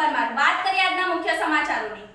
પરમાર વાત કરીએ આજના મુખ્ય સમાચારોની.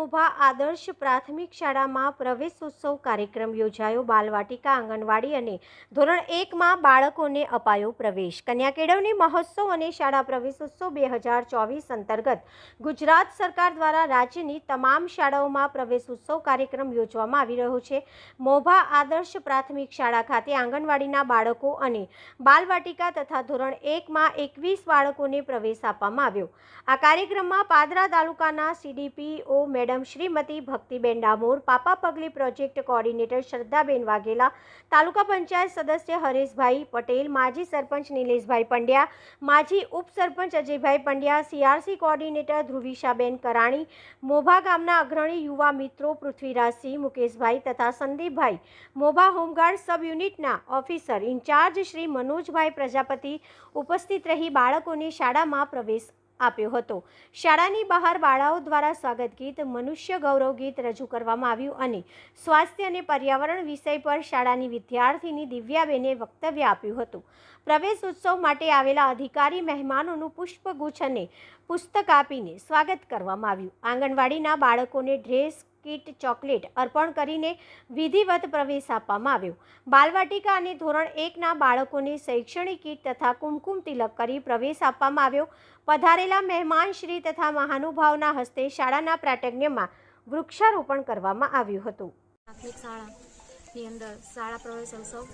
મોભા આદર્શ પ્રાથમિક શાળામાં પ્રવેશોત્સવ કાર્યક્રમ યોજાયો. બાલવાટિકા આંગણવાડી અને ધોરણ એકમાં બાળકોને અપાયો પ્રવેશ. કન્યા કેળવણી મહોત્સવ અને શાળા પ્રવેશોત્સવ બે હજાર ચોવીસ અંતર્ગત ગુજરાત સરકાર દ્વારા રાજ્યની તમામ શાળાઓમાં પ્રવેશોત્સવ કાર્યક્રમ યોજવામાં આવી રહ્યો છે. મોભા આદર્શ પ્રાથમિક શાળા ખાતે આંગણવાડીના બાળકો અને બાલવાટિકા તથા ધોરણ એકમાં એકવીસ બાળકોને પ્રવેશ આપવામાં આવ્યો. આ કાર્યક્રમમાં પાદરા તાલુકાના CDPO madam Shrimati Bhaktiben Damor, Papa Pagli project coordinator Shraddhaben Vaghela, taluka panchayat સદસ્ય હરેશભાઈ પટેલ, માજી સરપંચ નિલેશભાઈ પંડ્યા, માજી ઉપસરપંચ અજયભાઈ પંડ્યા, સીઆરસી કોઓર્ડિનેટર ધ્રુવિશાબેન કરાણી, મોભા ગામના અગ્રણી યુવા મિત્રો પૃથ્વીરાજસિંહ મુકેશભાઈ તથા Sandeepbhai, Mobha home guard sub યુનિટના officer in charge Shri Manojbhai Prajapati ઉપસ્થિત રહી બાળકોને શાળામાં પ્રવેશ આપ્યો હતો. શાળાની બહાર બાળાઓ દ્વારા સ્વાગત ગીત, મનુષ્ય ગૌરવ ગીત રજૂ કરવામાં આવ્યું અને સ્વાસ્થ્ય અને પર્યાવરણ વિષય પર શાળાની વિદ્યાર્થીની દિવ્યાબેને વક્તવ્ય આપ્યું હતું. પ્રવેશ ઉત્સવ માટે આવેલા અધિકારી મહેમાનોનું પુષ્પગુચ્છ અને પુસ્તક આપીને સ્વાગત કરવામાં આવ્યું. આંગણવાડીના બાળકોને ડ્રેસ કીટ ચોકલેટ અર્પણ કરીને વિધિવત પ્રવેશ આપવામાં આવ્યો. બાલવાટિકા અને ધોરણ એકના બાળકોને શૈક્ષણિક કીટ તથા કુમકુમ તિલક કરી પ્રવેશ આપવામાં આવ્યો. પધારેલા મહેમાન શ્રી તથા મહાનુભાવના હસ્તે શાળાના પ્રાટજ્ઞમાં વૃક્ષારોપણ કરવામાં આવ્યું હતું. પ્રાથમિક શાળાની અંદર શાળા પ્રવેશ ઉત્સવ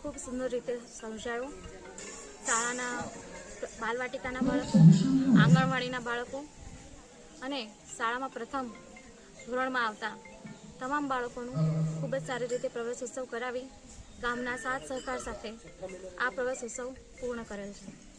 ખૂબ સુંદર રીતે સમજાયો. શાળાના બાલવાટિકાના બાળકો, આંગણવાડીના બાળકો અને શાળામાં પ્રથમ ધોરણમાં આવતા તમામ બાળકોનું ખૂબ જ સારી રીતે પ્રવેશ ઉત્સવ કરાવી ગામના સાથ સહકાર સાથે આ પ્રવેશ ઉત્સવ પૂર્ણ કરેલ છે.